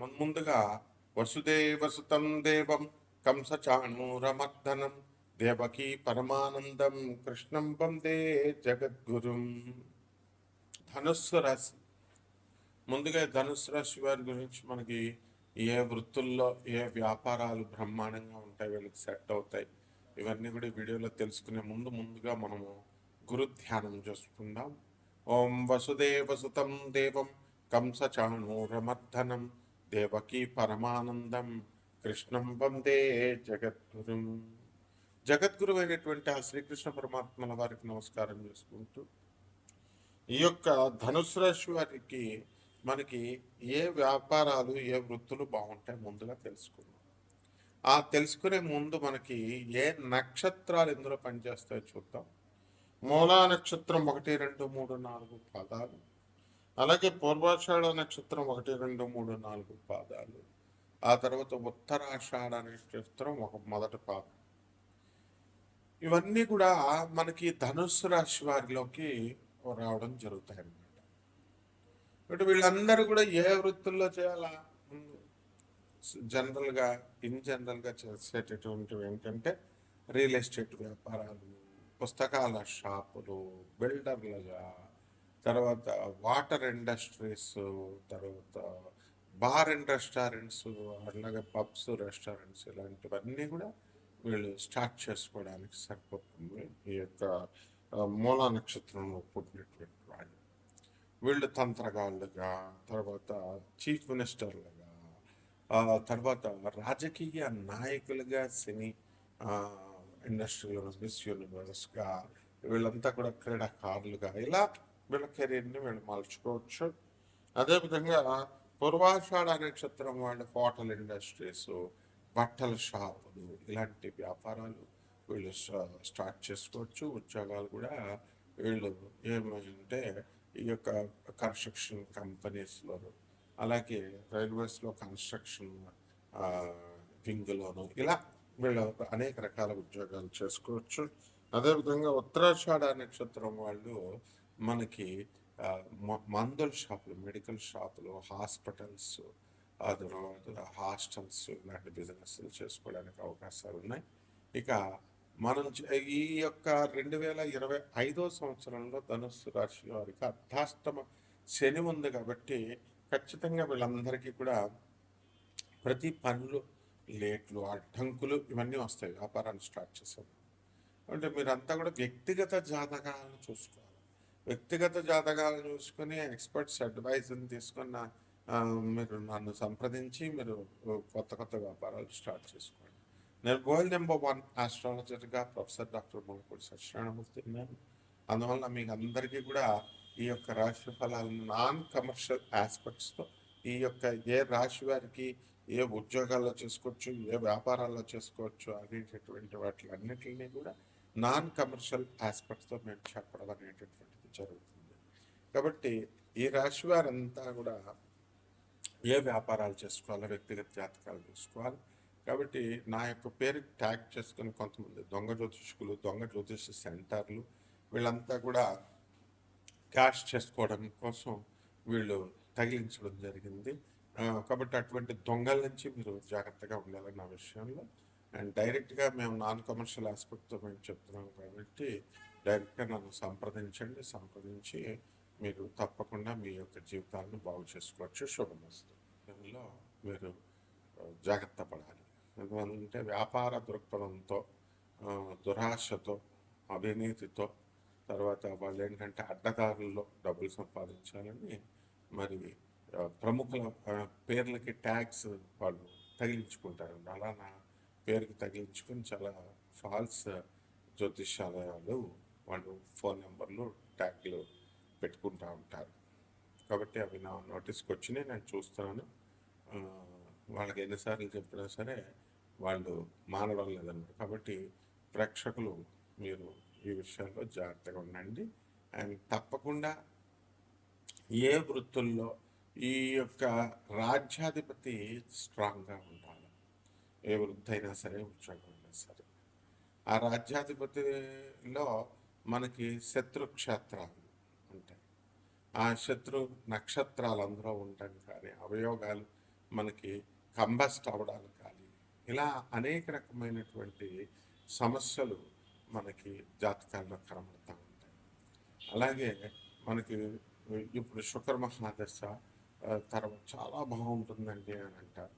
ముందుగా వసుదేవ సుతం దేవం కంసచాణూరమర్దనం దేవకీ పరమానందం కృష్ణం వందే జగద్గురుం. ధనుస్సు రాశి. ముందుగా ధనుస్సు రాశి వారి గురించి మనకి ఏ వృత్తుల్లో ఏ వ్యాపారాలు బ్రహ్మాండంగా ఉంటాయి వీళ్ళకి సెట్ అవుతాయి ఇవన్నీ కూడా వీడియోలో తెలుసుకునే ముందు ముందుగా మనము గురు ధ్యానం చేసుకుందాం. ఓం వసుదేవసుతం దేవం కంసచాణూరమర్దనం దేవకీ పరమానందం కృష్ణం వందే జగద్గురు. జగద్గురు అయినటువంటి ఆ శ్రీకృష్ణ పరమాత్మల వారికి నమస్కారం చేసుకుంటూ ఈ యొక్క ధనుసు రాశి వారికి మనకి ఏ వ్యాపారాలు ఏ వృత్తులు బాగుంటాయి ముందుగా తెలుసుకుందాం. ఆ తెలుసుకునే ముందు మనకి ఏ నక్షత్రాలు ఇందులో పనిచేస్తాయో చూద్దాం. మూలా నక్షత్రం ఒకటి రెండు మూడు నాలుగు పదాలు. అలాగే పూర్వాషాఢ నక్షత్రం ఒకటి రెండు మూడు నాలుగు పాదాలు. ఆ తర్వాత ఉత్తరాషాఢ నక్షత్రం ఒక మొదటి పాదం. ఇవన్నీ కూడా మనకి ధనుస్సు రాశి వారిలోకి రావడం జరుగుతాయి అన్నమాట వీళ్ళందరూ కూడా ఏ వృత్తుల్లో చేయాలా? జనరల్గా ఇన్ జనరల్గా చేసేటటువంటివి ఏంటంటే రియల్ ఎస్టేట్ వ్యాపారాలు పుస్తకాల షాపులు బిల్డర్లుగా తర్వాత వాటర్ ఇండస్ట్రీస్ తర్వాత బార్ అండ్ రెస్టారెంట్స్ అలాగే పబ్స్ రెస్టారెంట్స్ ఇలాంటివన్నీ కూడా వీళ్ళు స్టార్ట్ చేసుకోవడానికి సరిపోతుంది ఈ యొక్క ఆ, మూలా నక్షత్రంలో పుట్టినటువంటి వాళ్ళు. వీళ్ళు తంత్రగాళ్ళుగా తర్వాత చీఫ్ మినిస్టర్లుగా తర్వాత రాజకీయ నాయకులుగా సినీ ఇండస్ట్రీలో మిస్ యూనివర్స్గా వీళ్ళంతా కూడా క్రీడాకారులుగా ఇలా వీళ్ళ కెరీర్ని వీళ్ళు మలుచుకోవచ్చు. అదేవిధంగా పూర్వాషాఢ నక్షత్రం వాళ్ళ హోటల్ ఇండస్ట్రీస్ బట్టల షాపులు ఇలాంటి వ్యాపారాలు వీళ్ళు స్టార్ట్ చేసుకోవచ్చు. ఉద్యోగాలు కూడా వీళ్ళు ఏమంటే ఈ యొక్క కన్స్ట్రక్షన్ కంపెనీస్లో అలాగే రైల్వేస్లో కన్స్ట్రక్షన్ వింగ్లోను ఇలా వీళ్ళు అనేక రకాల ఉద్యోగాలు చేసుకోవచ్చు. అదేవిధంగా ఉత్తరాషాఢ నక్షత్రం వాళ్ళు మనకి మ- మందుల షాపులు మెడికల్ షాపులు హాస్పిటల్స్ ఆ తర్వాత హాస్టల్స్ ఇలాంటి బిజినెస్ చేసుకోవడానికి అవకాశాలు ఉన్నాయి. ఇక మనం ఈ యొక్క రెండు వేల ఇరవై ఐదో సంవత్సరంలో ధనుస్సు రాశి వారికి అర్థాష్టమ శని ఉంది కాబట్టి ఖచ్చితంగా వీళ్ళందరికీ కూడా ప్రతి పనులు లేట్లు అడ్డంకులు ఇవన్నీ వస్తాయి. వ్యాపారాన్ని స్టార్ట్ చేసేది అంటే మీరంతా కూడా వ్యక్తిగత జాతకాలను చూసుకోవాలి. వ్యక్తిగత జాతకాలను చూసుకొని ఎక్స్పర్ట్స్ అడ్వైజ్ని తీసుకున్న మీరు నన్ను సంప్రదించి మీరు కొత్త కొత్త వ్యాపారాలు స్టార్ట్ చేసుకోండి. నేను గోల్ నెంబర్ వన్ ఆస్ట్రాలజర్గా ప్రొఫెసర్ డాక్టర్ ములపూడి సత్యనారాయణమూర్తి ఉన్నాను. అందువల్ల మీకు అందరికీ కూడా ఈ యొక్క రాశి ఫలాలను నాన్ కమర్షియల్ ఆస్పెక్ట్స్తో ఈ యొక్క ఏ రాశి వారికి ఏ ఉద్యోగాల్లో చేసుకోవచ్చు ఏ వ్యాపారాల్లో చేసుకోవచ్చు అనేటటువంటి వాటి అన్నిటిని కూడా నాన్ కమర్షియల్ ఆస్పెక్ట్స్తో మేము చెప్పడం అనేటటువంటిది జరుగుతుంది. కాబట్టి ఈ రాశి వారంతా కూడా ఏ వ్యాపారాలు చేసుకోవాలో వ్యక్తిగత జాతకాలు చూసుకోవాలి. కాబట్టి నా యొక్క పేరు ట్యాగ్ చేసుకుని కొంతమంది దొంగ జ్యోతిష్కులు దొంగ జ్యోతిష సెంటర్లు వీళ్ళంతా కూడా క్యాష్ చేసుకోవడం కోసం వీళ్ళు తగిలించడం జరిగింది. కాబట్టి అటువంటి దొంగల నుంచి మీరు జాగ్రత్తగా ఉండాలి నా విషయంలో. అండ్ డైరెక్ట్గా మేము నాన్ కమర్షియల్ ఆస్పెక్ట్తో మేము చెప్తున్నాం కాబట్టి డైరెక్ట్గా నన్ను సంప్రదించండి సంప్రదించి మీరు తప్పకుండా మీ యొక్క జీవితాలను బాగు చేసుకోవచ్చు. శుభమస్తు. దీనిలో మీరు జాగ్రత్త పడాలి. ఎందుకంటే వ్యాపార దృక్పథంతో దురాశతో అవినీతితో తర్వాత వాళ్ళు ఏంటంటే అడ్డదారుల్లో డబ్బులు సంపాదించాలని మరి ప్రముఖుల పేర్లకి ట్యాక్స్ వాళ్ళు తగిలించుకుంటారు. అలా నా పేరుకి తగిలించుకొని చాలా ఫాల్స్ జ్యోతిషాలయాలు వాళ్ళు ఫోన్ నెంబర్లు ట్యాగ్లు పెట్టుకుంటూ ఉంటారు. కాబట్టి అవి నా నోటీస్కి వచ్చినాయి నేను చూస్తున్నాను. వాళ్ళకి ఎన్నిసార్లు చెప్పినా సరే వాళ్ళు మానడం లేదన్నమాట కాబట్టి ప్రేక్షకులు మీరు ఈ విషయాల్లో జాగ్రత్తగా ఉండండి. అండ్ తప్పకుండా ఏ వృత్తుల్లో ఈ యొక్క రాజ్యాధిపతి స్ట్రాంగ్గా ఉండాలి ఏ వృద్ధైనా సరే ఉద్యోగం అయినా సరే. ఆ రాజ్యాధిపతిలో మనకి శత్రు క్షేత్రాలు ఉంటాయి. ఆ శత్రు నక్షత్రాలు అందులో ఉండడం కానీ అవయోగాలు మనకి కంబస్ట్ అవడాలు కానీ ఇలా అనేక రకమైనటువంటి సమస్యలు మనకి జాతకాల్లో కనబడుతూ ఉంటాయి. అలాగే మనకి ఇప్పుడు శుక్ర మహాదశ తర్వాత చాలా బాగుంటుందండి అని అంటారు.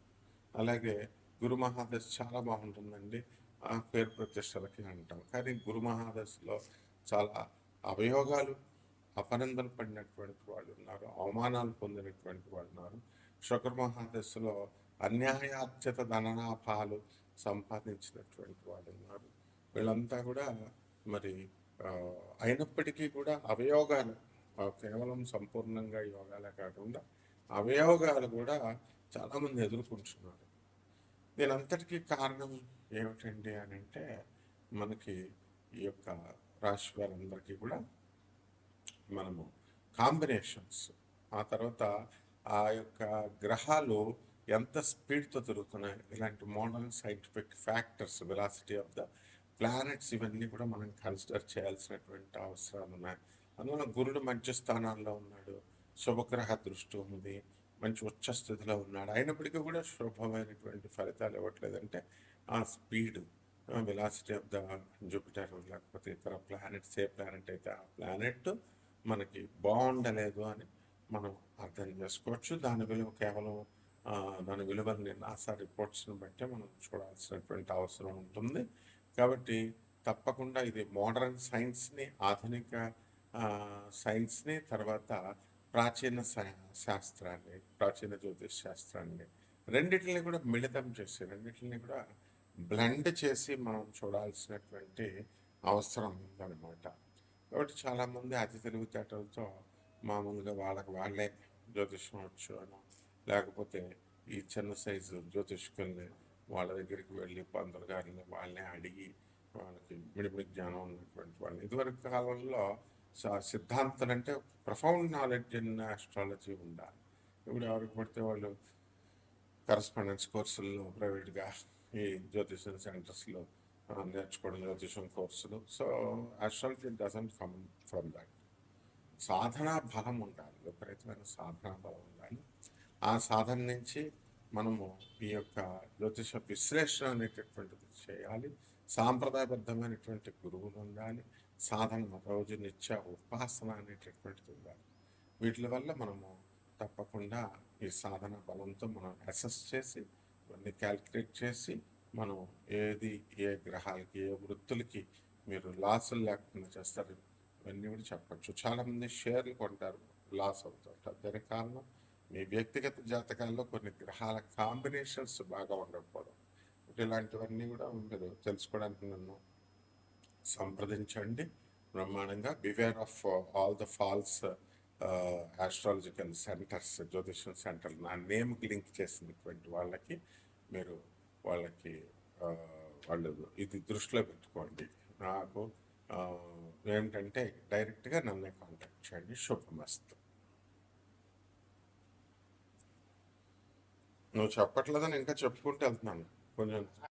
అలాగే గురు మహాదశ చాలా బాగుంటుందండి. ఆ పేరు ప్రతిష్టలకి అంటాం. కానీ గురు మహాదశలో చాలా అవయోగాలు అపనందన పడినటువంటి వాళ్ళు ఉన్నారు అవమానాలు పొందినటువంటి వాళ్ళు ఉన్నారు. శుక్ర మహాదశలో అన్యాయార్జిత ధనలాభాలు సంపాదించినటువంటి వాళ్ళు ఉన్నారు. వీళ్ళంతా కూడా మరి అయినప్పటికీ కూడా అవయోగాలు కేవలం సంపూర్ణంగా యోగాలే కాకుండా అవయోగాలు కూడా చాలామంది ఎదుర్కొంటున్నారు. దీనంతటికీ కారణం ఏమిటండి అని అంటే మనకి ఈ యొక్క రాశి వారందరికీ కూడా మనము కాంబినేషన్స్ ఆ తర్వాత ఆ యొక్క గ్రహాలు ఎంత స్పీడ్తో తిరుగుతున్నాయి ఇలాంటి modern scientific factors velocity of the planets ఇవన్నీ కూడా మనం కన్సిడర్ చేయాల్సినటువంటి అవసరాలు ఉన్నాయి. అందువల్ల గురుడు మంచి స్థానాల్లో ఉన్నాడు శుభగ్రహ దృష్టి ఉంది మంచి ఉచ్చ స్థితిలో ఉన్నాడు. అయినప్పటికీ కూడా శుభమైనటువంటి ఫలితాలు ఇవ్వట్లేదంటే ఆ speed velocity of the Jupiter లేకపోతే ఇతర ప్లానెట్స్ ఏ ప్లానెట్ అయితే ఆ ప్లానెట్ మనకి బాగుండలేదు అని మనం అర్థం చేసుకోవచ్చు. దాని విలువ కేవలం దాని విలువని నాసా రిపోర్ట్స్ని బట్టి మనం చూడాల్సినటువంటి అవసరం ఉంటుంది. కాబట్టి తప్పకుండా ఇది మోడర్న్ సైన్స్ని ఆధునిక సైన్స్ని తర్వాత ప్రాచీన శాస్త్రాన్ని ప్రాచీన జ్యోతిష్ శాస్త్రాన్ని రెండింటిని కూడా మిళితం చేసి రెండింటిని కూడా బ్లెండ్ చేసి మనం చూడాల్సినటువంటి అవసరం ఉందన్నమాట. కాబట్టి చాలామంది అతి తెలివితేటలతో మామూలుగా వాళ్ళకి వాళ్ళే జ్యోతిష్యం వచ్చు అని లేకపోతే ఈ చిన్న సైజు జ్యోతిష్కుల్ని వాళ్ళ దగ్గరికి వెళ్ళి పంతులు గారిని వాళ్ళని అడిగి వాళ్ళకి మిడిమిడి జ్ఞానం ఉన్నటువంటి వాళ్ళని. ఇదివరకు కాలంలో స- సిద్ధాంతాలు అంటే ప్రఫౌండ్ నాలెడ్జ్ ఇన్ ఆస్ట్రాలజీ ఉండాలి. ఇప్పుడు ఎవరికి పడితే వాళ్ళు కరస్పాండెన్స్ కోర్సుల్లో ప్రైవేట్గా ఈ జ్యోతిషం సెంటర్స్లో నేర్చుకోవడం జ్యోతిషం కోర్సులు. So astrology doesn't come from that సాధనా బలం ఉండాలి విపరీతమైన సాధనా బలం ఉండాలి. ఆ సాధన నుంచి మనము ఈ యొక్క జ్యోతిష విశ్లేషణ అనేటటువంటిది చేయాలి. సాంప్రదాయబద్ధమైనటువంటి గురువులు ఉండాలి. సాధన రోజు నిత్య ఉపాసన అనేటటువంటిది ఉండాలి. వీటి వల్ల మనము తప్పకుండా ఈ సాధన బలంతో మనం అసెస్ చేసి ఇవన్నీ క్యాల్కులేట్ చేసి మనం ఏది ఏ గ్రహాలకి ఏ వృత్తులకి మీరు లాసులు లేకుండా చేస్తారు ఇవన్నీ కూడా చెప్పచ్చు. చాలామంది షేర్లు కొంటారు లాస్ అవుతుంటారు దానికి కారణం మీ వ్యక్తిగత జాతకాల్లో కొన్ని గ్రహాల కాంబినేషన్స్ బాగా ఉండకపోవడం. ఇలాంటివన్నీ కూడా మీరు తెలుసుకోవడానికి నన్ను సంప్రదించండి. బ్రహ్మాండంగా beware of all the false astrological centres జ్యోతిషం సెంటర్ నా నేమ్కి లింక్ చేసినటువంటి వాళ్ళకి మీరు వాళ్ళకి వాళ్ళు ఇది దృష్టిలో పెట్టుకోండి. నాకు ఏంటంటే ఏమిటంటే డైరెక్ట్గా నన్నే కాంటాక్ట్ చేయండి. శుభమస్తు. నువ్వు చెప్పట్లేదని ఇంకా చెప్పుకుంటూ వెళ్తున్నాను. కొంచెం